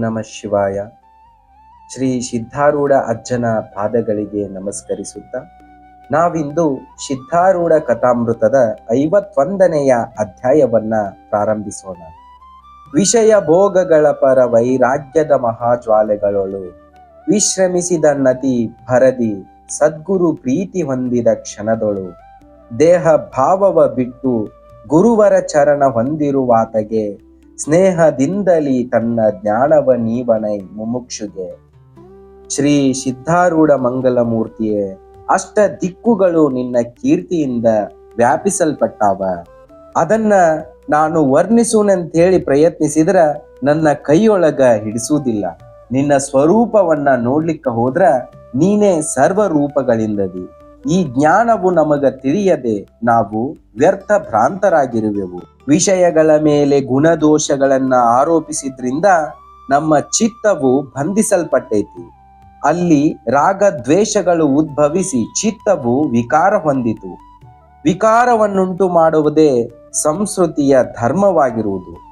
ನಮಃ ಶಿವಾಯ. ಶ್ರೀ ಸಿದ್ಧಾರೂಢ ಅಜ್ಜನ ಪಾದಗಳಿಗೆ ನಮಸ್ಕರಿಸುತ್ತ ನಾವಿಂದು ಸಿದ್ಧಾರೂಢ ಕಥಾಮೃತದ ಐವತ್ತೊಂದನೆಯ ಅಧ್ಯಾಯವನ್ನ ಪ್ರಾರಂಭಿಸೋಣ. ವಿಷಯ ಭೋಗಗಳ ಪರ ವೈರಾಗ್ಯದ ಮಹಾಜ್ವಾಲೆಗಳೊಳು ವಿಶ್ರಮಿಸಿದ ನದಿ ಭರದಿ ಸದ್ಗುರು ಪ್ರೀತಿ ಹೊಂದಿದ ಕ್ಷಣದೊಳು ದೇಹ ಭಾವವ ಬಿಟ್ಟು ಗುರುವರ ಚರಣ ಹೊಂದಿರುವಾತಗೆ ಸ್ನೇಹದಿಂದಲಿ ತನ್ನ ಜ್ಞಾನವ ನೀವನೈ ಮುಮುಕ್ಷುಗೆ. ಶ್ರೀ ಸಿದ್ಧಾರೂಢ ಮಂಗಲಮೂರ್ತಿಯೇ, ಅಷ್ಟ ದಿಕ್ಕುಗಳು ನಿನ್ನ ಕೀರ್ತಿಯಿಂದ ವ್ಯಾಪಿಸಲ್ಪಟ್ಟಾವ. ಅದನ್ನ ನಾನು ವರ್ಣಿಸುವಂತೇಳಿ ಪ್ರಯತ್ನಿಸಿದ್ರ ನನ್ನ ಕೈಯೊಳಗ ಹಿಡಿಸುವುದಿಲ್ಲ. ನಿನ್ನ ಸ್ವರೂಪವನ್ನ ನೋಡ್ಲಿಕ್ಕೆ ಹೋದ್ರ ನೀನೇ ಸರ್ವ ರೂಪಗಳಿಂದದಿ ಈ ಜ್ಞಾನವು ನಮಗ ತಿಳಿಯದೆ ನಾವು ವ್ಯರ್ಥ ಭ್ರಾಂತರಾಗಿರುವೆವು. ವಿಷಯಗಳ ಮೇಲೆ ಗುಣದೋಷಗಳನ್ನ ಆರೋಪಿಸಿದ್ರಿಂದ ನಮ್ಮ ಚಿತ್ತವು ಬಂಧಿಸಲ್ಪಟ್ಟೈತಿ. ಅಲ್ಲಿ ರಾಗ ದ್ವೇಷಗಳು ಉದ್ಭವಿಸಿ ಚಿತ್ತವು ವಿಕಾರ ಹೊಂದಿತು. ವಿಕಾರವನ್ನುಂಟು ಮಾಡುವುದೇ ಸಂಸ್ಕೃತಿಯ ಧರ್ಮವಾಗಿರುವುದು.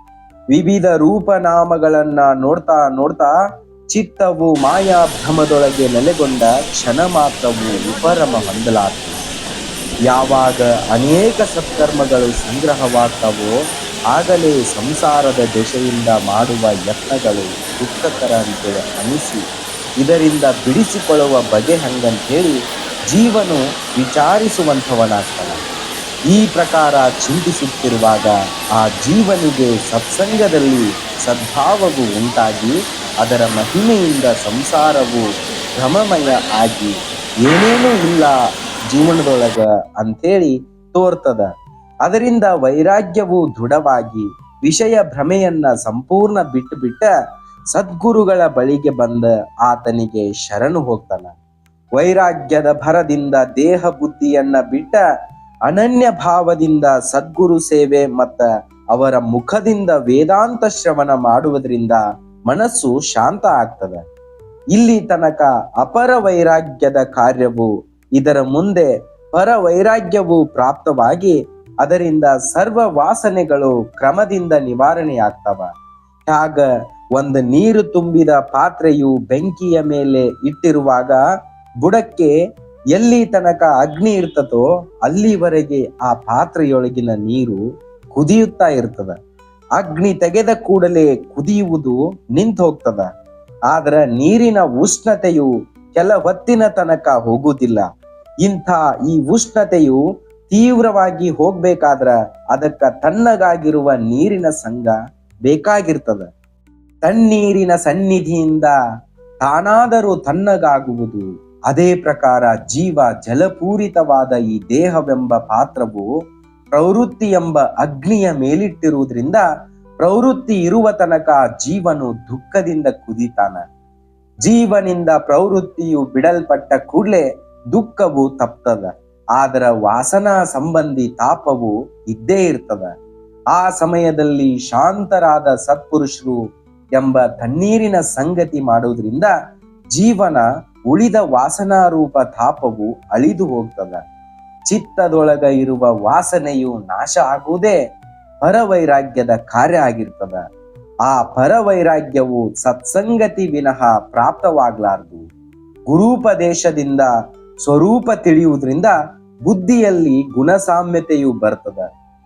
ವಿವಿಧ ರೂಪನಾಮಗಳನ್ನು ನೋಡ್ತಾ ನೋಡ್ತಾ ಚಿತ್ತವು ಮಾಯಾಭ್ರಮದೊಳಗೆ ನೆಲೆಗೊಂಡ ಕ್ಷಣ ಮಾತ್ರವು ವಿಪರಮ ಹೊಂದಲಾಗ್ತದೆ ಯಾವಾಗ ಅನೇಕ ಸತ್ಕರ್ಮಗಳು ಸಂಗ್ರಹವಾಗ್ತವೋ ಆಗಲೇ ಸಂಸಾರದ ದೆಸೆಯಿಂದ ಮಾಡುವ ಯತ್ನಗಳು ದುಃಖಕರ ಅಂತೇಳಿ ಅನಿಸಿ ಇದರಿಂದ ಬಿಡಿಸಿಕೊಳ್ಳುವ ಬಗೆ ಹಂಗಂತೇಳಿ ಜೀವನು ವಿಚಾರಿಸುವಂಥವನಾಗ್ತಾನೆ. ಈ ಪ್ರಕಾರ ಚಿಂತಿಸುತ್ತಿರುವಾಗ ಆ ಜೀವನಿಗೆ ಸತ್ಸಂಗದಲ್ಲಿ ಸದ್ಭಾವವು ಉಂಟಾಗಿ, ಅದರ ಮಹಿಮೆಯಿಂದ ಸಂಸಾರವು ಭ್ರಮಮಯ ಆಗಿ ಏನೇನೂ ಇಲ್ಲ ಜೀವನದೊಳಗ ಅಂಥೇಳಿ ತೋರ್ತದ. ಅದರಿಂದ ವೈರಾಗ್ಯವು ದೃಢವಾಗಿ ವಿಷಯ ಭ್ರಮೆಯನ್ನ ಸಂಪೂರ್ಣ ಬಿಟ್ಟು ಬಿಟ್ಟ ಸದ್ಗುರುಗಳ ಬಳಿಗೆ ಬಂದ ಆತನಿಗೆ ಶರಣು ಹೋಗ್ತಾನ. ವೈರಾಗ್ಯದ ಭರದಿಂದ ದೇಹ ಬುದ್ಧಿಯನ್ನ ಬಿಟ್ಟ ಅನನ್ಯ ಭಾವದಿಂದ ಸದ್ಗುರು ಸೇವೆ ಮತ್ತ ಅವರ ಮುಖದಿಂದ ವೇದಾಂತ ಶ್ರವಣ ಮಾಡುವುದರಿಂದ ಮನಸ್ಸು ಶಾಂತ ಆಗ್ತದೆ. ಇಲ್ಲಿ ತನಕ ಅಪರ ವೈರಾಗ್ಯದ ಕಾರ್ಯವು ಇದರ ಮುಂದೆ ಪರ ವೈರಾಗ್ಯವು ಪ್ರಾಪ್ತವಾಗಿ ಅದರಿಂದ ಸರ್ವ ವಾಸನೆಗಳು ಕ್ರಮದಿಂದ ನಿವಾರಣೆಯಾಗ್ತವ. ಆಗ ಒಂದು ನೀರು ತುಂಬಿದ ಪಾತ್ರೆಯು ಬೆಂಕಿಯ ಮೇಲೆ ಇಟ್ಟಿರುವಾಗ ಬುಡಕ್ಕೆ ಎಲ್ಲಿ ತನಕ ಅಗ್ನಿ ಇರ್ತದೋ ಅಲ್ಲಿವರೆಗೆ ಆ ಪಾತ್ರೆಯೊಳಗಿನ ನೀರು ಕುದಿಯುತ್ತಾ ಇರ್ತದ. ಅಗ್ನಿ ತೆಗೆದ ಕೂಡಲೇ ಕುದಿಯುವುದು ನಿಂತು ಹೋಗ್ತದ ಆದ್ರ ನೀರಿನ ಉಷ್ಣತೆಯು ಕೆಲ ಹೊತ್ತಿನ ತನಕ ಹೋಗುವುದಿಲ್ಲ. ಇಂಥ ಈ ಉಷ್ಣತೆಯು ತೀವ್ರವಾಗಿ ಹೋಗ್ಬೇಕಾದ್ರ ಅದಕ್ಕ ತಣ್ಣಗಾಗಿರುವ ನೀರಿನ ಸಂಘ ಬೇಕಾಗಿರ್ತದ. ತಣ್ಣೀರಿನ ಸನ್ನಿಧಿಯಿಂದ ತಾನಾದರೂ ತಣ್ಣಗಾಗುವುದು. ಅದೇ ಪ್ರಕಾರ ಜೀವ ಜಲಪೂರಿತವಾದ ಈ ದೇಹವೆಂಬ ಪಾತ್ರವು ಪ್ರವೃತ್ತಿ ಎಂಬ ಅಗ್ನಿಯ ಮೇಲಿಟ್ಟಿರುವುದರಿಂದ ಪ್ರವೃತ್ತಿ ಇರುವ ತನಕ ಜೀವನು ದುಃಖದಿಂದ ಕುದಿತಾನ. ಜೀವನಿಂದ ಪ್ರವೃತ್ತಿಯು ಬಿಡಲ್ಪಟ್ಟ ಕೂಡಲೇ ದುಃಖವು ತಪ್ತದ ಆದರ ವಾಸನಾ ಸಂಬಂಧಿ ತಾಪವು ಇದ್ದೇ ಇರ್ತದ. ಆ ಸಮಯದಲ್ಲಿ ಶಾಂತರಾದ ಸತ್ಪುರುಷರು ಎಂಬ ತಣ್ಣೀರಿನ ಸಂಗತಿ ಮಾಡುವುದರಿಂದ ಜೀವನ ಉಳಿದ ವಾಸನಾರೂಪ ತಾಪವು ಅಳಿದು ಹೋಗ್ತದ. ಚಿತ್ತದೊಳಗ ಇರುವ ವಾಸನೆಯು ನಾಶ ಆಗುವುದೇ ಪರವೈರಾಗ್ಯದ ಕಾರ್ಯ ಆಗಿರ್ತದ. ಆ ಪರವೈರಾಗ್ಯವು ಸತ್ಸಂಗತಿ ವಿನಃ ಪ್ರಾಪ್ತವಾಗ್ಲಾರ್ದು. ಗುರೂಪದೇಶದಿಂದ ಸ್ವರೂಪ ತಿಳಿಯುವುದರಿಂದ ಬುದ್ಧಿಯಲ್ಲಿ ಗುಣಸಾಮ್ಯತೆಯು ಬರ್ತದ.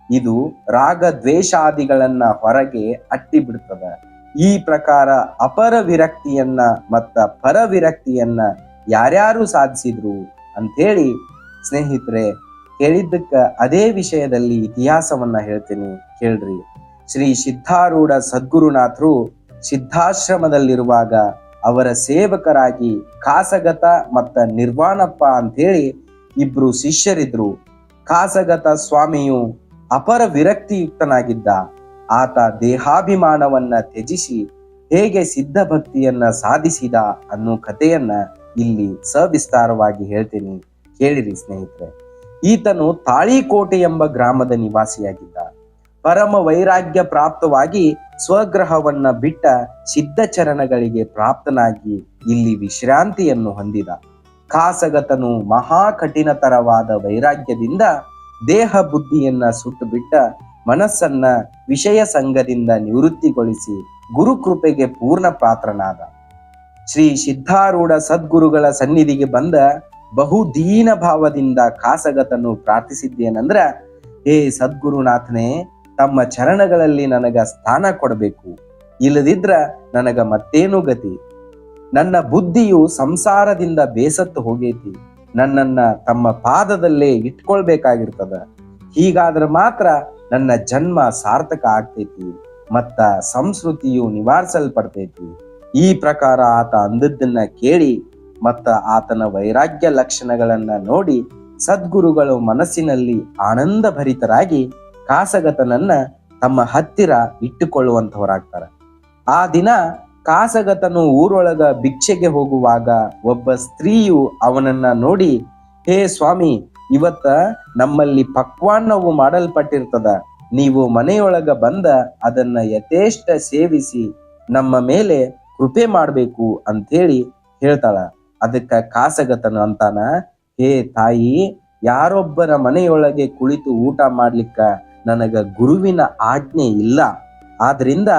ಇದು ರಾಗ ದ್ವೇಷಾದಿಗಳನ್ನ ಹೊರಗೆ ಅಟ್ಟಿ ಬಿಡ್ತದ ಈ ಪ್ರಕಾರ ಅಪರ ವಿರಕ್ತಿಯನ್ನ ಮತ್ತ ಪರ ವಿರಕ್ತಿಯನ್ನ ಯಾರ್ಯಾರು ಸಾಧಿಸಿದ್ರು ಅಂಥೇಳಿ ಸ್ನೇಹಿತರೆ, ಕೇಳಿದ್ದಕ್ಕ ಅದೇ ವಿಷಯದಲ್ಲಿ ಇತಿಹಾಸವನ್ನ ಹೇಳ್ತೀನಿ ಕೇಳ್ರಿ. ಶ್ರೀ ಸಿದ್ಧಾರೂಢ ಸದ್ಗುರುನಾಥರು ಸಿದ್ಧಾಶ್ರಮದಲ್ಲಿರುವಾಗ ಅವರ ಸೇವಕರಾಗಿ ಕಾಸಗತ ಮತ್ತ ನಿರ್ವಾಣಪ್ಪ ಅಂತೇಳಿ ಇಬ್ರು ಶಿಷ್ಯರಿದ್ರು. ಕಾಸಗತ ಸ್ವಾಮಿಯು ಅಪರ ವಿರಕ್ತಿಯುಕ್ತನಾಗಿದ್ದ. ಆತ ದೇಹಾಭಿಮಾನವನ್ನ ತ್ಯಜಿಸಿ ಹೇಗೆ ಸಿದ್ಧ ಭಕ್ತಿಯನ್ನ ಸಾಧಿಸಿದ ಅನ್ನೋ ಕಥೆಯನ್ನ ಇಲ್ಲಿ ಸವಿಸ್ತಾರವಾಗಿ ಹೇಳ್ತೀನಿ. ಕೇಳಿರಿ ಸ್ನೇಹಿತರೆ. ಈತನು ತಾಳಿಕೋಟೆ ಎಂಬ ಗ್ರಾಮದ ನಿವಾಸಿಯಾಗಿದ್ದ. ಪರಮ ವೈರಾಗ್ಯ ಪ್ರಾಪ್ತವಾಗಿ ಸ್ವಗ್ರಹವನ್ನ ಬಿಟ್ಟ ಸಿದ್ಧಚರಣಗಳಿಗೆ ಪ್ರಾಪ್ತನಾಗಿ ಇಲ್ಲಿ ವಿಶ್ರಾಂತಿಯನ್ನು ಹೊಂದಿದ. ಖಾಸಗತನು ಮಹಾ ಕಠಿಣತರವಾದ ವೈರಾಗ್ಯದಿಂದ ದೇಹ ಬುದ್ಧಿಯನ್ನ ಸುಟ್ಟು ಬಿಟ್ಟ ಮನಸ್ಸನ್ನ ವಿಷಯ ಸಂಘದಿಂದ ನಿವೃತ್ತಿಗೊಳಿಸಿ ಗುರುಕೃಪೆಗೆ ಪೂರ್ಣ ಪಾತ್ರನಾದ. ಶ್ರೀ ಸಿದ್ಧಾರೂಢ ಸದ್ಗುರುಗಳ ಸನ್ನಿಧಿಗೆ ಬಂದ ಬಹುದೀನ ಭಾವದಿಂದ ಖಾಸಗತನು ಪ್ರಾರ್ಥಿಸಿದ್ದೇನಂದ್ರ, ಹೇ ಸದ್ಗುರುನಾಥನೇ ತಮ್ಮ ಚರಣಗಳಲ್ಲಿ ನನಗ ಸ್ಥಾನ ಕೊಡಬೇಕು. ಇಲ್ಲದಿದ್ರ ನನಗ ಮತ್ತೇನು ಗತಿ? ನನ್ನ ಬುದ್ಧಿಯು ಸಂಸಾರದಿಂದ ಬೇಸತ್ತು ಹೋಗೈತಿ. ನನ್ನನ್ನ ತಮ್ಮ ಪಾದದಲ್ಲೇ ಇಟ್ಕೊಳ್ಬೇಕಾಗಿರ್ತದ. ಹೀಗಾದ್ರೆ ಮಾತ್ರ ನನ್ನ ಜನ್ಮ ಸಾರ್ಥಕ ಆಗ್ತೈತಿ. ಮತ್ತ ಸಂಸ್ಕೃತಿಯು ನಿವಾರಿಸಲ್ಪಡ್ತೈತಿ. ಈ ಪ್ರಕಾರ ಆತ ಅಂದದ್ದನ್ನ ಕೇಳಿ, ಮತ್ತ ಆತನ ವೈರಾಗ್ಯ ಲಕ್ಷಣಗಳನ್ನ ನೋಡಿ, ಸದ್ಗುರುಗಳು ಮನಸ್ಸಿನಲ್ಲಿ ಆನಂದ ಭರಿತರಾಗಿ ಕಾಸಗತನನ್ನ ತಮ್ಮ ಹತ್ತಿರ ಇಟ್ಟುಕೊಳ್ಳುವಂಥವರಾಗ್ತಾರೆ. ಆ ದಿನ ಕಾಸಗತನು ಊರೊಳಗ ಭಿಕ್ಷೆಗೆ ಹೋಗುವಾಗ ಒಬ್ಬ ಸ್ತ್ರೀಯು ಅವನನ್ನ ನೋಡಿ, ಹೇ ಸ್ವಾಮಿ, ಇವತ್ತ ನಮ್ಮಲ್ಲಿ ಪಕ್ವಾನ್ನವು ಮಾಡಲ್ಪಟ್ಟಿರ್ತದ. ನೀವು ಮನೆಯೊಳಗ ಬಂದ ಅದನ್ನ ಯಥೇಷ್ಟ ಸೇವಿಸಿ, ನಮ್ಮ ಮೇಲೆ ಕೃಪೆ ಮಾಡಬೇಕು ಅಂಥೇಳಿ ಹೇಳ್ತಾಳ. ಅದಕ್ಕ ಕಾಸಗತನು ಅಂತಾನ, ಹೇ ತಾಯಿ, ಯಾರೊಬ್ಬರ ಮನೆಯೊಳಗೆ ಕುಳಿತು ಊಟ ಮಾಡ್ಲಿಕ್ಕ ನನಗ ಗುರುವಿನ ಆಜ್ಞೆ ಇಲ್ಲ. ಆದ್ರಿಂದ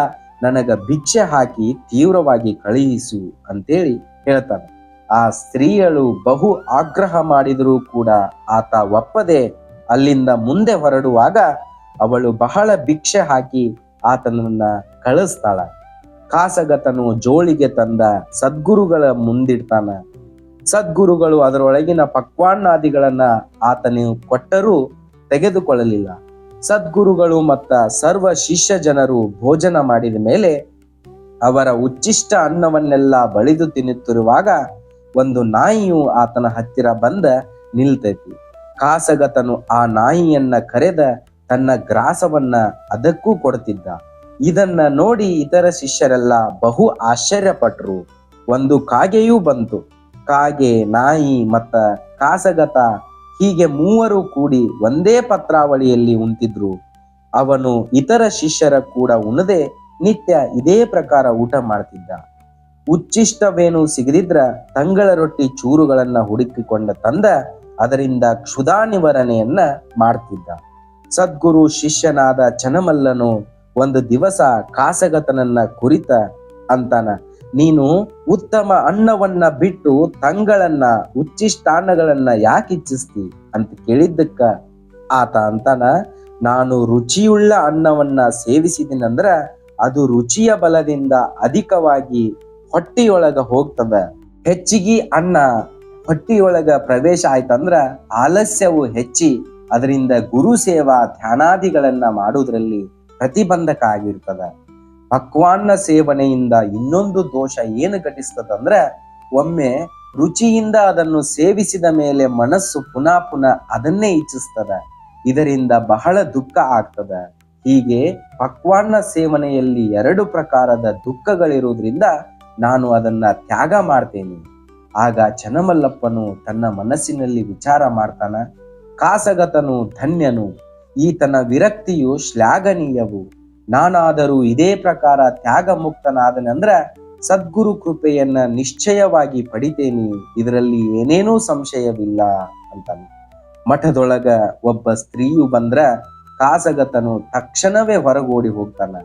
ನನಗ ಭಿಕ್ಷೆ ಹಾಕಿ ತೀವ್ರವಾಗಿ ಕಳುಹಿಸು ಅಂತೇಳಿ ಹೇಳ್ತಾನೆ. ಆ ಸ್ತ್ರೀಯಳು ಬಹು ಆಗ್ರಹ ಮಾಡಿದರೂ ಕೂಡ ಆತ ಒಪ್ಪದೆ ಅಲ್ಲಿಂದ ಮುಂದೆ ಹೊರಡುವಾಗ ಅವಳು ಬಹಳ ಭಿಕ್ಷೆ ಹಾಕಿ ಆತನನ್ನ ಕಳಿಸ್ತಾಳ ಕಾಸಗತನು ಜೋಳಿಗೆ ತಂದ ಸದ್ಗುರುಗಳ ಮುಂದಿಡ್ತಾನ. ಸದ್ಗುರುಗಳು ಅದರೊಳಗಿನ ಪಕ್ವಾನ್ನಾದಿಗಳನ್ನ ಆತನು ಕೊಟ್ಟರೂ ತೆಗೆದುಕೊಳ್ಳಲಿಲ್ಲ. ಸದ್ಗುರುಗಳು ಮತ್ತ ಸರ್ವ ಶಿಷ್ಯ ಜನರು ಭೋಜನ ಮಾಡಿದ ಮೇಲೆ ಅವರ ಉಚ್ಚಿಷ್ಟ ಅನ್ನವನ್ನೆಲ್ಲ ಬಳಿದು ತಿನ್ನುತ್ತಿರುವಾಗ ಒಂದು ನಾಯಿಯು ಆತನ ಹತ್ತಿರ ಬಂದ ನಿಲ್ತೈತಿ. ಕಾಸಗತನು ಆ ನಾಯಿಯನ್ನ ಕರೆದ ತನ್ನ ಗ್ರಾಸವನ್ನ ಅದಕ್ಕೂ ಕೊಡ್ತಿದ್ದ. ಇದನ್ನ ನೋಡಿ ಇತರ ಶಿಷ್ಯರೆಲ್ಲ ಬಹು ಆಶ್ಚರ್ಯಪಟ್ರು. ಒಂದು ಕಾಗೆಯೂ ಬಂತು. ಕಾಗೆ, ನಾಯಿ ಮತ್ತ ಕಾಸಗತ ಹೀಗೆ ಮೂವರು ಕೂಡಿ ಒಂದೇ ಪತ್ರಾವಳಿಯಲ್ಲಿ ಉಂಟಿದ್ರು. ಅವನು ಇತರ ಶಿಷ್ಯರ ಕೂಡ ಉಣದೆ ನಿತ್ಯ ಇದೇ ಪ್ರಕಾರ ಊಟ ಮಾಡ್ತಿದ್ದ. ಉಚ್ಚಿಷ್ಟವೇನು ಸಿಗದಿದ್ರ ತಂಗಳ ರೊಟ್ಟಿ ಚೂರುಗಳನ್ನ ಹುಡುಕಿಕೊಂಡ ತಂದ ಅದರಿಂದ ಕ್ಷುಧಾ ನಿವಾರಣೆಯನ್ನ ಮಾಡ್ತಿದ್ದ. ಸದ್ಗುರು ಶಿಷ್ಯನಾದ ಚನಮಲ್ಲನು ಒಂದು ದಿವಸ ಕಾಸಗತನನ್ನ ಕುರಿತ ಅಂತಾನ ನೀನು ಉತ್ತಮ ಅನ್ನವನ್ನ ಬಿಟ್ಟು ತಂಗಳನ್ನ, ಉಚ್ಚಿಷ್ಟಾನ್ನಗಳನ್ನ ಯಾಕೆ ಇಚ್ಛಿಸ್ತಿ ಅಂತ ಕೇಳಿದ್ದಕ್ಕ. ಆತ ಅಂತಾನ, ನಾನು ರುಚಿಯುಳ್ಳ ಅನ್ನವನ್ನ ಸೇವಿಸಿದಿನಂದ್ರ ಅದು ರುಚಿಯ ಬಲದಿಂದ ಅಧಿಕವಾಗಿ ಹೊಟ್ಟಿಯೊಳಗ ಹೋಗ್ತದ. ಹೆಚ್ಚಿಗೆ ಅನ್ನ ಹೊಟ್ಟಿಯೊಳಗ ಪ್ರವೇಶ ಆಯ್ತಂದ್ರ ಆಲಸ್ಯವು ಹೆಚ್ಚಿ ಅದರಿಂದ ಗುರು ಸೇವಾ ಧ್ಯಾನಾದಿಗಳನ್ನ ಮಾಡುವುದರಲ್ಲಿ ಪ್ರತಿಬಂಧಕ ಆಗಿರ್ತದ. ಪಕ್ವಾನ್ನ ಸೇವನೆಯಿಂದ ಇನ್ನೊಂದು ದೋಷ ಏನು ಘಟಿಸ್ತದಂದ್ರೆ, ಒಮ್ಮೆ ರುಚಿಯಿಂದ ಅದನ್ನು ಸೇವಿಸಿದ ಮೇಲೆ ಮನಸ್ಸು ಪುನಃ ಪುನಃ ಅದನ್ನೇ ಇಚ್ಛಿಸ್ತದ. ಇದರಿಂದ ಬಹಳ ದುಃಖ ಆಗ್ತದ. ಹೀಗೆ ಪಕ್ವಾನ್ನ ಸೇವನೆಯಲ್ಲಿ ಎರಡು ಪ್ರಕಾರದ ದುಃಖಗಳಿರುವುದರಿಂದ ನಾನು ಅದನ್ನ ತ್ಯಾಗ ಮಾಡ್ತೇನೆ. ಆಗ ಚನ್ನಮಲ್ಲಪ್ಪನು ತನ್ನ ಮನಸ್ಸಿನಲ್ಲಿ ವಿಚಾರ ಮಾಡ್ತಾನ. ಕಾಸಗತನು ಧನ್ಯನು. ಈತನ ವಿರಕ್ತಿಯು ಶ್ಲಾಘನೀಯವು. ನಾನಾದರೂ ಇದೇ ಪ್ರಕಾರ ತ್ಯಾಗ ಮುಕ್ತನಾದನಂದ್ರ ಸದ್ಗುರು ಕೃಪೆಯನ್ನ ನಿಶ್ಚಯವಾಗಿ ಪಡಿತೇನಿ. ಇದರಲ್ಲಿ ಏನೇನೂ ಸಂಶಯವಿಲ್ಲ ಅಂತಾನೆ ಮಠದೊಳಗ ಒಬ್ಬ ಸ್ತ್ರೀಯು ಬಂದ್ರ ಕಾಸಗತನು ತಕ್ಷಣವೇ ಹೊರಗೋಡಿ ಹೋಗ್ತಾನ.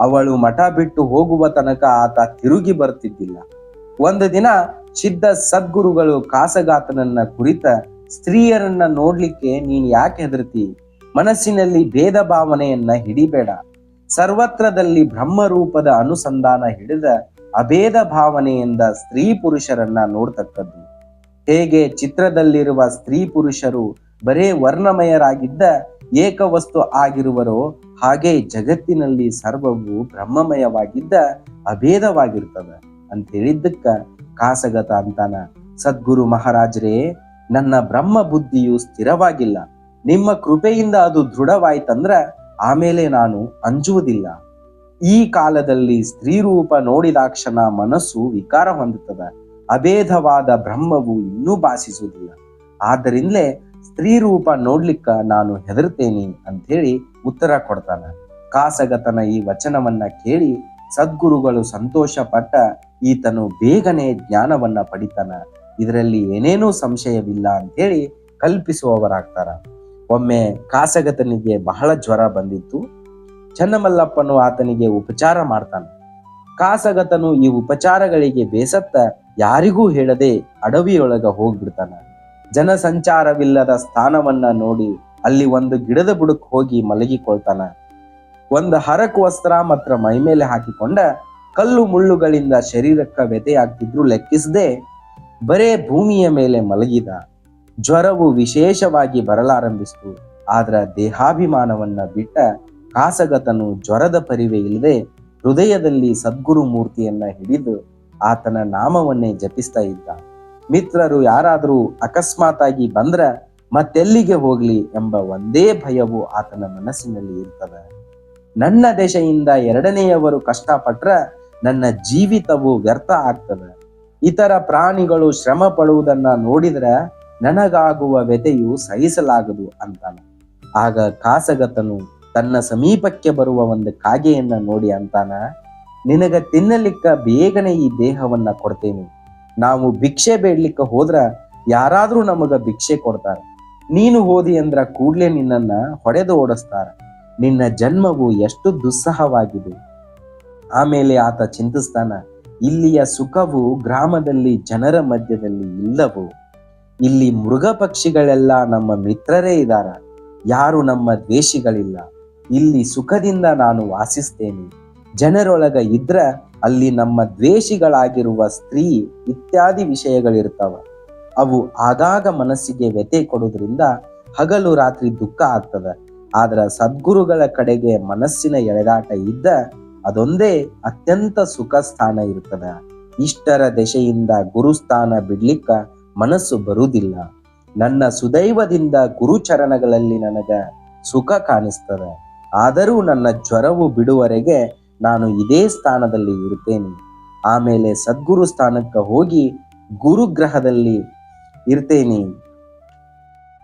ಅವಳು ಮಠ ಬಿಟ್ಟು ಹೋಗುವ ತನಕ ಆತ ತಿರುಗಿ ಬರ್ತಿದ್ದಿಲ್ಲ. ಒಂದು ದಿನ ಸಿದ್ಧ ಸದ್ಗುರುಗಳು ಕಾಸಗಾತನನ್ನ ಕುರಿತ ಸ್ತ್ರೀಯರನ್ನ ನೋಡ್ಲಿಕ್ಕೆ ನೀನ್ ಯಾಕೆ ಹೆದರ್ತಿ? ಮನಸ್ಸಿನಲ್ಲಿ ಭೇದ ಭಾವನೆಯನ್ನ ಹಿಡಿಬೇಡ. ಸರ್ವತ್ರದಲ್ಲಿ ಬ್ರಹ್ಮರೂಪದ ಅನುಸಂಧಾನ ಹಿಡಿದ ಅಭೇದ ಭಾವನೆಯಿಂದ ಸ್ತ್ರೀ ಪುರುಷರನ್ನ ನೋಡ್ತಕ್ಕದ್ದು. ಹೇಗೆ ಚಿತ್ರದಲ್ಲಿರುವ ಸ್ತ್ರೀ ಪುರುಷರು ಬರೇ ವರ್ಣಮಯರಾಗಿದ್ದ ಏಕವಸ್ತು ಆಗಿರುವರೋ ಹಾಗೆ ಜಗತ್ತಿನಲ್ಲಿ ಸರ್ವವು ಬ್ರಹ್ಮಮಯವಾಗಿದ್ದ ಅಭೇದವಾಗಿರ್ತದ. ಅಂತ ಹೇಳಿದ್ದಕ್ಕ ಕಾಸಗತ ಅಂತಾನ, ಸದ್ಗುರು ಮಹಾರಾಜರೇ, ನನ್ನ ಬ್ರಹ್ಮ ಬುದ್ಧಿಯು ಸ್ಥಿರವಾಗಿಲ್ಲ. ನಿಮ್ಮ ಕೃಪೆಯಿಂದ ಅದು ದೃಢವಾಯ್ತಂದ್ರ ಆಮೇಲೆ ನಾನು ಅಂಜುವುದಿಲ್ಲ. ಈ ಕಾಲದಲ್ಲಿ ಸ್ತ್ರೀ ರೂಪ ನೋಡಿದಾಕ್ಷಣ ಮನಸ್ಸು ವಿಕಾರ ಹೊಂದುತ್ತದ. ಅಭೇದವಾದ ಬ್ರಹ್ಮವು ಇನ್ನೂ ಭಾಷಿಸುವುದಿಲ್ಲ ಆದ್ದರಿಂದಲೇ ಸ್ತ್ರೀ ರೂಪ ನೋಡ್ಲಿಕ್ಕ ನಾನು ಹೆದರ್ತೇನೆ ಅಂಥೇಳಿ ಉತ್ತರ ಕೊಡ್ತಾನೆ. ಕಾಸಗತನ ಈ ವಚನವನ್ನ ಕೇಳಿ ಸದ್ಗುರುಗಳು ಸಂತೋಷ ಪಟ್ಟ ಈತನು ಬೇಗನೆ ಜ್ಞಾನವನ್ನ ಪಡಿತಾನ. ಇದರಲ್ಲಿ ಏನೇನೂ ಸಂಶಯವಿಲ್ಲ ಅಂತೇಳಿ ಕಲ್ಪಿಸುವವರಾಗ್ತಾರ. ಒಮ್ಮೆ ಕಾಸಗತನಿಗೆ ಬಹಳ ಜ್ವರ ಬಂದಿತ್ತು. ಚನ್ನಮಲ್ಲಪ್ಪನು ಆತನಿಗೆ ಉಪಚಾರ ಮಾಡ್ತಾನೆ. ಕಾಸಗತನು ಈ ಉಪಚಾರಗಳಿಗೆ ಬೇಸತ್ತ ಯಾರಿಗೂ ಹೇಳದೆ ಅಡವಿಯೊಳಗ ಹೋಗ್ಬಿಡ್ತಾನ. ಜನಸಂಚಾರವಿಲ್ಲದ ಸ್ಥಾನವನ್ನ ನೋಡಿ ಅಲ್ಲಿ ಒಂದು ಗಿಡದ ಬುಡಕ್ ಹೋಗಿ ಮಲಗಿಕೊಳ್ತಾನ. ಒಂದು ಹರಕು ವಸ್ತ್ರ ಮಾತ್ರ ಮೈಮೇಲೆ ಹಾಕಿಕೊಂಡ ಕಲ್ಲು ಮುಳ್ಳುಗಳಿಂದ ಶರೀರಕ್ಕ ವ್ಯತೆಯಾಗ್ತಿದ್ರು ಲೆಕ್ಕಿಸದೆ ಬರೇ ಭೂಮಿಯ ಮೇಲೆ ಮಲಗಿದ. ಜ್ವರವು ವಿಶೇಷವಾಗಿ ಬರಲಾರಂಭಿಸಿತು. ಆದ್ರ ದೇಹಾಭಿಮಾನವನ್ನ ಬಿಟ್ಟ ಕಾಸಗತನು ಜ್ವರದ ಪರಿವೆ ಇಲ್ಲದೆ ಹೃದಯದಲ್ಲಿ ಸದ್ಗುರು ಮೂರ್ತಿಯನ್ನ ಹಿಡಿದು ಆತನ ನಾಮವನ್ನೇ ಜಪಿಸ್ತಾ ಇದ್ದ. ಮಿತ್ರರು ಯಾರಾದರೂ ಅಕಸ್ಮಾತಾಗಿ ಬಂದ್ರ ಮತ್ತೆಲ್ಲಿಗೆ ಹೋಗ್ಲಿ ಎಂಬ ಒಂದೇ ಭಯವು ಆತನ ಮನಸ್ಸಿನಲ್ಲಿ ಇರ್ತದ. ನನ್ನ ದೆಶೆಯಿಂದ ಎರಡನೆಯವರು ಕಷ್ಟಪಟ್ರ ನನ್ನ ಜೀವಿತವು ವ್ಯರ್ಥ ಆಗ್ತದ. ಇತರ ಪ್ರಾಣಿಗಳು ಶ್ರಮ ಪಡುವುದನ್ನ ನೋಡಿದ್ರ ನನಗಾಗುವ ವ್ಯಥೆಯು ಸಹಿಸಲಾಗದು ಅಂತಾನ. ಆಗ ಕಾಸಗತನು ತನ್ನ ಸಮೀಪಕ್ಕೆ ಬರುವ ಒಂದು ಕಾಗೆಯನ್ನ ನೋಡಿ ಅಂತಾನ, ನಿನಗ ತಿನ್ನಲಿಕ್ಕ ಬೇಗನೆ ಈ ದೇಹವನ್ನ ಕೊಡ್ತೇನೆ. ನಾವು ಭಿಕ್ಷೆ ಬೇಡ್ಲಿಕ್ಕ ಹೋದ್ರ ಯಾರಾದ್ರೂ ನಮಗ ಭಿಕ್ಷೆ ಕೊಡ್ತಾರ. ನೀನು ಹೋದಿ ಅಂದ್ರ ಕೂಡ್ಲೆ ನಿನ್ನನ್ನ ಹೊಡೆದು ಓಡಿಸ್ತಾರ. ನಿನ್ನ ಜನ್ಮವು ಎಷ್ಟು ದುಸ್ಸಹವಾಗಿದೆ. ಆಮೇಲೆ ಆತ ಚಿಂತಿಸ್ತಾನ, ಇಲ್ಲಿಯ ಸುಖವು ಗ್ರಾಮದಲ್ಲಿ ಜನರ ಮಧ್ಯದಲ್ಲಿ ಇಲ್ಲವು? ಇಲ್ಲಿ ಮೃಗ ಪಕ್ಷಿಗಳೆಲ್ಲ ನಮ್ಮ ಮಿತ್ರರೇ ಇದಾರ ಯಾರು ನಮ್ಮ ದ್ವೇಷಿಗಳಿಲ್ಲ ಇಲ್ಲಿ ಸುಖದಿಂದ ನಾನು ವಾಸಿಸ್ತೇನೆ. ಜನರೊಳಗ ಇದ್ರ ಅಲ್ಲಿ ನಮ್ಮ ದ್ವೇಷಿಗಳಾಗಿರುವ ಸ್ತ್ರೀ ಇತ್ಯಾದಿ ವಿಷಯಗಳಿರ್ತಾವ. ಅವು ಆಗಾಗ ಮನಸ್ಸಿಗೆ ವ್ಯತೆ ಕೊಡೋದ್ರಿಂದ ಹಗಲು ರಾತ್ರಿ ದುಃಖ ಆಗ್ತದ. ಆದ್ರ ಸದ್ಗುರುಗಳ ಕಡೆಗೆ ಮನಸ್ಸಿನ ಎಳೆದಾಟ ಇದ್ದ ಅದೊಂದೇ ಅತ್ಯಂತ ಸುಖ ಸ್ಥಾನ ಇರ್ತದ. ಇಷ್ಟರ ದೆಶೆಯಿಂದ ಗುರುಸ್ಥಾನ ಬಿಡ್ಲಿಕ್ಕ ಮನಸ್ಸು ಬರುವುದಿಲ್ಲ. ನನ್ನ ಸುದೈವದಿಂದ ಗುರುಚರಣಗಳಲ್ಲಿ ನನಗ ಸುಖ ಕಾಣಿಸ್ತದೆ. ಆದರೂ ನನ್ನ ಜ್ವರವು ಬಿಡುವರೆಗೆ ನಾನು ಇದೇ ಸ್ಥಾನದಲ್ಲಿ ಇರುತ್ತೇನೆ. ಆಮೇಲೆ ಸದ್ಗುರು ಸ್ಥಾನಕ್ಕೆ ಹೋಗಿ ಗುರುಗ್ರಹದಲ್ಲಿ ಇರ್ತೇನೆ.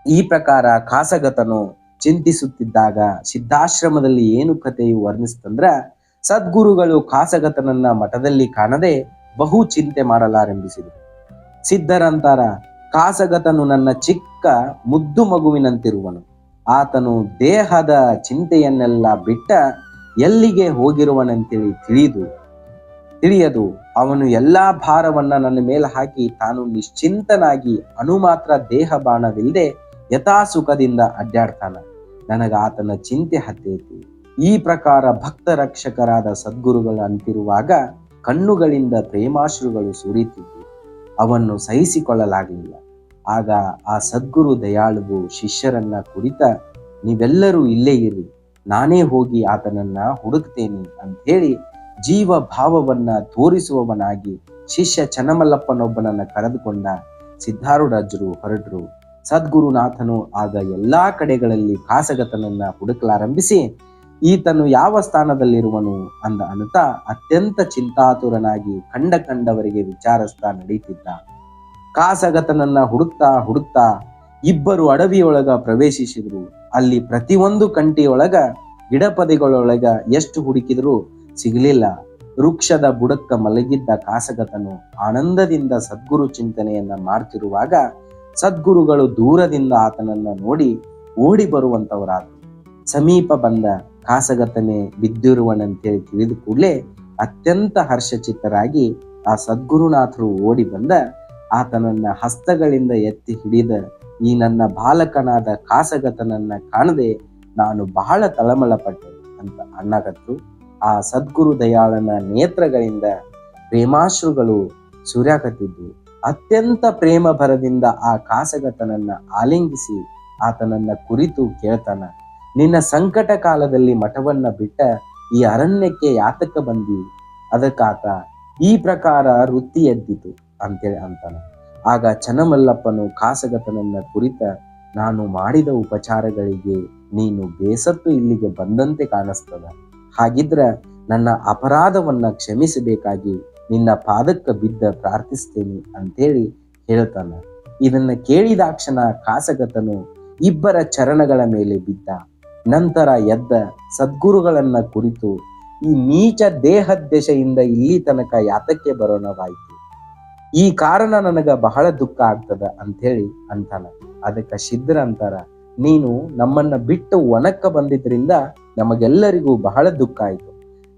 ಈ ಪ್ರಕಾರ ಖಾಸಗತನು ಚಿಂತಿಸುತ್ತಿದ್ದಾಗ ಸಿದ್ಧಾಶ್ರಮದಲ್ಲಿ ಏನು ಕಥೆಯು ವರ್ಣಿಸ್ತಂದ್ರ, ಸದ್ಗುರುಗಳು ಖಾಸಗತನನ್ನ ಮಠದಲ್ಲಿ ಕಾಣದೆ ಬಹು ಚಿಂತೆ ಮಾಡಲಾರಂಭಿಸಿದರು. ಸಿದ್ಧರಂತಾರ. ಕಾಸಗತನು ನನ್ನ ಚಿಕ್ಕ ಮುದ್ದು ಮಗುವಿನಂತಿರುವನು. ಆತನು ದೇಹದ ಚಿಂತೆಯನ್ನೆಲ್ಲ ಬಿಟ್ಟ ಎಲ್ಲಿಗೆ ಹೋಗಿರುವನಂತೇಳಿ ತಿಳಿದು, ತಿಳಿಯದು. ಅವನು ಎಲ್ಲಾ ಭಾರವನ್ನ ನನ್ನ ಮೇಲೆ ಹಾಕಿ ತಾನು ನಿಶ್ಚಿಂತನಾಗಿ ಅಣುಮಾತ್ರ ದೇಹ ಬಾಣವಿಲ್ಲದೆ ಯಥಾಸುಖದಿಂದ ಅಡ್ಡಾಡ್ತಾನ. ನನಗ ಆತನ ಚಿಂತೆ ಹತ್ತೈತಿ. ಈ ಪ್ರಕಾರ ಭಕ್ತ ರಕ್ಷಕರಾದ ಸದ್ಗುರುಗಳು ಅಂತಿರುವಾಗ ಕಣ್ಣುಗಳಿಂದ ಪ್ರೇಮಾಶ್ರುಗಳು ಸುರಿತಿದ್ವು. ಅವನ್ನು ಸಹಿಸಿಕೊಳ್ಳಲಾಗಲಿಲ್ಲ ಆಗ ಆ ಸದ್ಗುರು ದಯಾಳುವು ಶಿಷ್ಯರನ್ನ ಕುರಿತ, ನೀವೆಲ್ಲರೂ ಇಲ್ಲೇ ಇರಿ, ನಾನೇ ಹೋಗಿ ಆತನನ್ನ ಹುಡುಕ್ತೇನೆ ಅಂತ ಹೇಳಿ ಜೀವ ಭಾವವನ್ನ ತೋರಿಸುವವನಾಗಿ ಶಿಷ್ಯ ಚನ್ನಮಲ್ಲಪ್ಪನೊಬ್ಬನನ್ನ ಕರೆದುಕೊಂಡ ಸಿದ್ಧಾರೂಢಜ್ಜರು ಹೊರಟರು. ಸದ್ಗುರುನಾಥನು ಆಗ ಎಲ್ಲಾ ಕಡೆಗಳಲ್ಲಿ ಕಾಸಗತನನ್ನ ಹುಡುಕಲಾರಂಭಿಸಿ ಈತನು ಯಾವ ಸ್ಥಾನದಲ್ಲಿರುವನು ಅಂದ ಅನುತ ಅತ್ಯಂತ ಚಿಂತಾತುರನಾಗಿ ಕಂಡ ಕಂಡವರಿಗೆ ವಿಚಾರಿಸ್ತಾ ನಡೀತಿದ್ದ. ಕಾಸಗತನನ್ನ ಹುಡುಕ್ತಾ ಹುಡುಕ್ತಾ ಇಬ್ಬರು ಅಡವಿಯೊಳಗ ಪ್ರವೇಶಿಸಿದ್ರು. ಅಲ್ಲಿ ಪ್ರತಿಯೊಂದು ಕಂಟಿಯೊಳಗ ಗಿಡಪದಿಗಳೊಳಗ ಎಷ್ಟು ಹುಡುಕಿದ್ರು ಸಿಗಲಿಲ್ಲ. ವೃಕ್ಷದ ಬುಡಕ್ಕ ಮಲಗಿದ್ದ ಕಾಸಗತನು ಆನಂದದಿಂದ ಸದ್ಗುರು ಚಿಂತನೆಯನ್ನ ಮಾಡ್ತಿರುವಾಗ ಸದ್ಗುರುಗಳು ದೂರದಿಂದ ಆತನನ್ನ ನೋಡಿ ಓಡಿ ಬರುವಂತವರಾದ್ರು. ಸಮೀಪ ಬಂದ ಕಾಸಗತನೆ ಬಿದ್ದಿರುವನಂತೇಳಿ ತಿಳಿದ ಕೂಡಲೇ ಅತ್ಯಂತ ಹರ್ಷಚಿತ್ತರಾಗಿ ಆ ಸದ್ಗುರುನಾಥರು ಓಡಿ ಬಂದ ಆತನನ್ನ ಹಸ್ತಗಳಿಂದ ಎತ್ತಿ ಹಿಡಿದ ಈ ನನ್ನ ಬಾಲಕನಾದ ಕಾಸಗತನನ್ನ ಕಾಣದೆ ನಾನು ಬಹಳ ತಳಮಳಪಟ್ಟೆ ಅಂತ ಅಣ್ಣಗತ್ತು. ಆ ಸದ್ಗುರು ದಯಾಳನ ನೇತ್ರಗಳಿಂದ ಪ್ರೇಮಾಶ್ರುಗಳು ಸುರ್ಯಾಕತ್ತಿದ್ದು ಅತ್ಯಂತ ಪ್ರೇಮ ಭರದಿಂದ ಆ ಕಾಸಗತನನ್ನ ಆಲಿಂಗಿಸಿ ಆತನನ್ನ ಕುರಿತು ಕೇಳ್ತಾನ. ನಿನ್ನ ಸಂಕಟ ಕಾಲದಲ್ಲಿ ಮಠವನ್ನ ಬಿಟ್ಟ ಈ ಅರಣ್ಯಕ್ಕೆ ಯಾತಕ ಬಂದಿ? ಅದಕ್ಕಾತ ಈ ಪ್ರಕಾರ ವೃತ್ತಿ ಎದ್ದಿತು ಅಂತೇಳಿ ಅಂತಾನ. ಆಗ ಚನ್ನಮಲ್ಲಪ್ಪನು ಕಾಸಗತನನ್ನ ಕುರಿತ, ನಾನು ಮಾಡಿದ ಉಪಚಾರಗಳಿಗೆ ನೀನು ಬೇಸತ್ತು ಇಲ್ಲಿಗೆ ಬಂದಂತೆ ಕಾಣಿಸ್ತದ. ಹಾಗಿದ್ರ ನನ್ನ ಅಪರಾಧವನ್ನ ಕ್ಷಮಿಸಬೇಕಾಗಿ ನಿನ್ನ ಪಾದಕ್ಕ ಬಿದ್ದ ಪ್ರಾರ್ಥಿಸ್ತೇನೆ ಅಂತೇಳಿ ಹೇಳ್ತಾನ. ಇದನ್ನ ಕೇಳಿದಾಕ್ಷಣ ಕಾಸಗತನು ಇಬ್ಬರ ಚರಣಗಳ ಮೇಲೆ ಬಿದ್ದ. ನಂತರ ಎದ್ದ ಸದ್ಗುರುಗಳನ್ನ ಕುರಿತು ಈ ನೀಚ ದೇಹದ್ದೆಶೆಯಿಂದ ಇಲ್ಲಿ ತನಕ ಯಾತಕ್ಕೆ ಬರೋಣವಾಯಿತು? ಈ ಕಾರಣ ನನಗ ಬಹಳ ದುಃಖ ಆಗ್ತದ ಅಂಥೇಳಿ ಅಂತಾನ. ಅದಕ್ಕ ಶಿದ್ರ ಅಂತಾರ, ನೀನು ನಮ್ಮನ್ನ ಬಿಟ್ಟು ಒಣಕ್ಕ ಬಂದಿದ್ರಿಂದ ನಮಗೆಲ್ಲರಿಗೂ ಬಹಳ ದುಃಖ ಆಯ್ತು.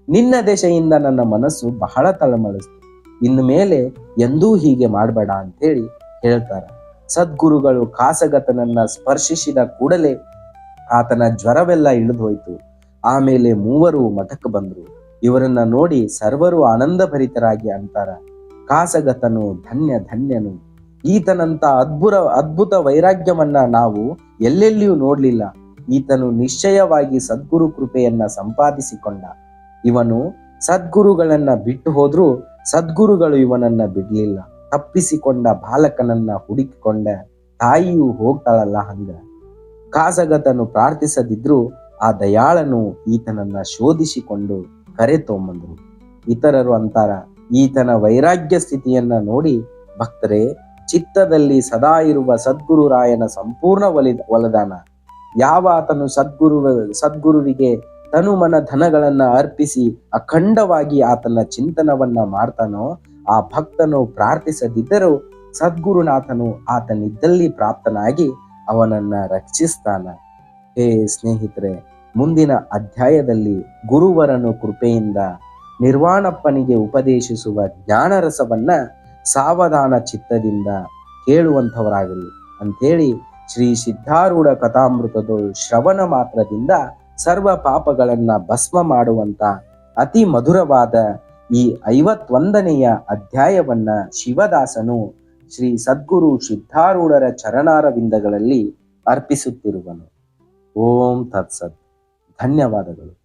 ನಿನ್ನ ದೇಶೆಯಿಂದ ನನ್ನ ಮನಸ್ಸು ಬಹಳ ತಳಮಳಿಸ್ತು. ಇನ್ನು ಮೇಲೆ ಎಂದೂ ಹೀಗೆ ಮಾಡಬೇಡ ಅಂತೇಳಿ ಹೇಳ್ತಾರ. ಸದ್ಗುರುಗಳು ಕಾಸಗತನನ್ನ ಸ್ಪರ್ಶಿಸಿದ ಕೂಡಲೇ ಆತನ ಜ್ವರವೆಲ್ಲ ಇಳಿದು ಹೋಯ್ತು ಆಮೇಲೆ ಮೂವರು ಮಠಕ್ಕೆ ಬಂದ್ರು. ಇವರನ್ನ ನೋಡಿ ಸರ್ವರು ಆನಂದಭರಿತರಾಗಿ ಅಂತಾರ. ಕಾಸಗತನು ಧನ್ಯ, ಧನ್ಯನು. ಈತನಂತ ಅದ್ಭುತ ಅದ್ಭುತ ವೈರಾಗ್ಯವನ್ನ ನಾವು ಎಲ್ಲೆಲ್ಲಿಯೂ ನೋಡ್ಲಿಲ್ಲ. ಈತನು ನಿಶ್ಚಯವಾಗಿ ಸದ್ಗುರು ಕೃಪೆಯನ್ನ ಸಂಪಾದಿಸಿಕೊಂಡ. ಇವನು ಸದ್ಗುರುಗಳನ್ನ ಬಿಟ್ಟು ಹೋದ್ರೂ ಸದ್ಗುರುಗಳು ಇವನನ್ನ ಬಿಡ್ಲಿಲ್ಲ. ತಪ್ಪಿಸಿಕೊಂಡ ಬಾಲಕನನ್ನ ಹುಡುಕಿಕೊಂಡ. ತಾಯಿಯು ಹೋಗ್ತಾಳಲ್ಲ ಹಂಗ. ಕಾಸಗತನು ಪ್ರಾರ್ಥಿಸದಿದ್ರು ಆ ದಯಾಳನು ಈತನನ್ನ ಶೋಧಿಸಿಕೊಂಡು ಕರೆ ತೊಂಬಂದರು ಇತರರು ಅಂತಾರ, ಈತನ ವೈರಾಗ್ಯ ಸ್ಥಿತಿಯನ್ನ ನೋಡಿ ಭಕ್ತರೇ, ಚಿತ್ತದಲ್ಲಿ ಸದಾ ಇರುವ ಸದ್ಗುರು ರಾಯನ ಸಂಪೂರ್ಣ ಒಲಿ, ಒಲದಾನ. ಯಾವ ಆತನು ಸದ್ಗುರು, ಸದ್ಗುರುವಿಗೆ ತನು ಮನ ಧನಗಳನ್ನ ಅರ್ಪಿಸಿ ಅಖಂಡವಾಗಿ ಆತನ ಚಿಂತನವನ್ನ ಮಾಡ್ತಾನೋ, ಆ ಭಕ್ತನು ಪ್ರಾರ್ಥಿಸದಿದ್ದರೂ ಸದ್ಗುರುನಾಥನು ಆತನಿದ್ದಲ್ಲಿ ಪ್ರಾಪ್ತನಾಗಿ ಅವನನ್ನ ರಕ್ಷಿಸ್ತಾನ. ಹೇ ಸ್ನೇಹಿತರೆ, ಮುಂದಿನ ಅಧ್ಯಾಯದಲ್ಲಿ ಗುರುವರನು ಕೃಪೆಯಿಂದ ನಿರ್ವಾಣಪ್ಪನಿಗೆ ಉಪದೇಶಿಸುವ ಜ್ಞಾನರಸವನ್ನ ಸಾವಧಾನ ಚಿತ್ತದಿಂದ ಕೇಳುವಂಥವರಾಗಲಿ. ಅಂಥೇಳಿ ಶ್ರೀ ಸಿದ್ಧಾರೂಢ ಕಥಾಮೃತದ ಶ್ರವಣ ಮಾತ್ರದಿಂದ ಸರ್ವ ಪಾಪಗಳನ್ನ ಭಸ್ಮ ಮಾಡುವಂತ ಅತಿ ಮಧುರವಾದ ಈ ಐವತ್ತೊಂದನೆಯ ಅಧ್ಯಾಯವನ್ನ ಶಿವದಾಸನು ಶ್ರೀ ಸದ್ಗುರು ಸಿದ್ಧಾರೂಢರ ಚರಣಾರವಿಂದಗಳಲ್ಲಿ ಅರ್ಪಿಸುತ್ತಿರುವನು. ಓಂ ತತ್ಸತ್. ಧನ್ಯವಾದಗಳು.